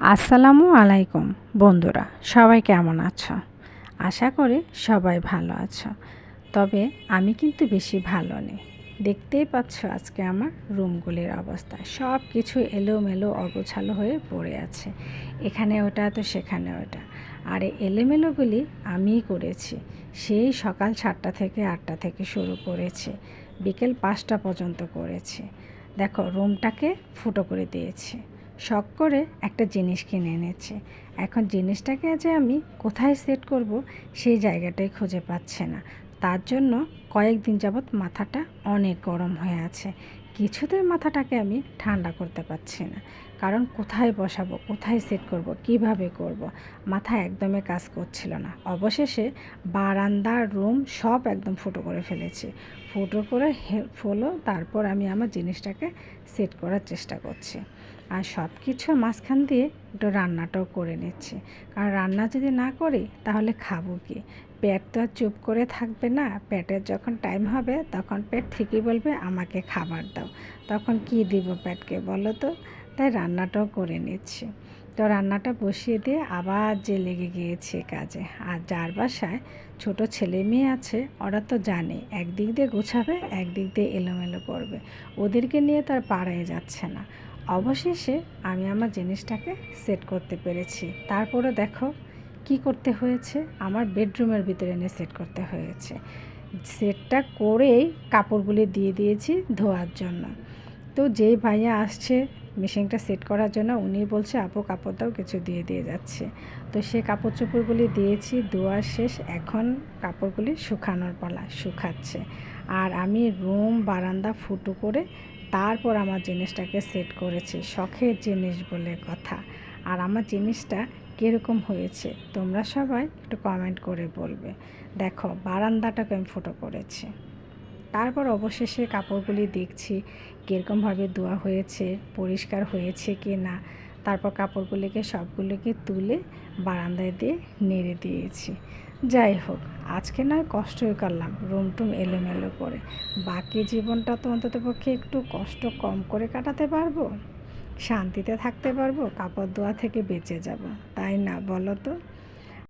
আসসালামু আলাইকুম, বন্ধুরা, সবাই কেমন আছো? আশা করি সবাই ভালো আছো। তবে আমি কিন্তু বেশি ভালো নেই। দেখতেই পাচ্ছ আজকে আমার রুমগুলির অবস্থা। সব কিছু এলোমেলো অগোছালো হয়ে পড়ে আছে। এখানে ওটা তো সেখানে ওটা। আর এলোমেলোগুলি আমিই করেছি। সেই সকাল সাতটা থেকে আটটা থেকে শুরু করেছি। বিকেল পাঁচটা পর্যন্ত করেছি। দেখো, রুমটাকে ফুটো করে দিয়েছি। শখ করে একটা জিনিস কিনে এনেছে। এখন জিনিসটাকে যে আমি কোথায় সেট করব সেই জায়গাটাই খুঁজে পাচ্ছে না। তার জন্য কয়েকদিন যাবৎ মাথাটা অনেক গরম হয়ে আছে। কিছুতেই মাথাটাকে আমি ঠান্ডা করতে পারছি না। কারণ কোথায় বসাবো, কোথায় সেট করব, কীভাবে করব? মাথা একদমই কাজ করছিল না। অবশেষে বারান্দা রুম সব একদম ফুটো করে ফেলেছি। ফুটো করে হলো তারপর আমি আমার জিনিসটাকে সেট করার চেষ্টা করছি। আর সব কিছুর মাঝখান দিয়ে একটু রান্নাটাও করে নিচ্ছি। কারণ রান্না যদি না করি, তাহলে খাব কি? পেট তো আর চুপ করে থাকবে না। পেটের যখন টাইম হবে, তখন পেট ঠিকই বলবে, আমাকে খাবার দাও। তখন কি দিব পেটকে বলো তো? তাই রান্নাটাও করে নিচ্ছি। তো রান্নাটা বসিয়ে দিয়ে আবার যে লেগে গিয়েছে কাজে। আর যার বাসায় ছোট ছেলে মেয়ে আছে, ওরা তো জানে, একদিক দিয়ে গোছাবে, একদিক দিয়ে এলোমেলো করবে। ওদেরকে নিয়ে তার পাড়ায় যাচ্ছে না। অবশেষে আমি আমার জিনিসটাকে সেট করতে পেরেছি। তারপরে দেখো কি করতে হয়েছে? আমার বেডরুমের ভিতরে এনে সেট করতে হয়েছে। সেটটা করেই কাপড়গুলি দিয়ে দিয়েছি ধোয়ার জন্য। তো যেই ভাইয়া আসছে মেশিনটা সেট করার জন্য উনি বলছে, আপু কাপড় দাও কিছু দিয়ে দিয়ে যাচ্ছে। তো সে কাপড় চোপড়গুলি দিয়েছি, ধোয়া শেষ, এখন কাপড়গুলি শুকানোর পালা, শুকাচ্ছে। আর আমি রুম, বারান্দা ফুটো করে তারপর আমার জিনিসটাকে সেট করেছি, শখের জিনিস বলে কথা। আর আমার জিনিসটা কীরকম হয়েছে, তোমরা সবাই একটু কমেন্ট করে বলবে। দেখো, বারান্দাটাকে আমি ফুটো করেছি। তারপর অবশেষে কাপড়গুলি দেখছি, কীরকমভাবে ধোয়া হয়েছে, পরিষ্কার হয়েছে কি না। তারপর কাপড়গুলিকে সবগুলিকে তুলে বারান্দায় দিয়ে নেড়ে দিয়েছি। যাই হোক, আজকে নয় কষ্টই করলাম রুম টুম এলোমেলো করে। বাকি জীবনটা তো অন্তত পক্ষে একটু কষ্ট কম করে কাটাতে পারব? শান্তিতে থাকতে পারব? কাপড় ধোয়া থেকে বেঁচে যাব, তাই না বলো তো?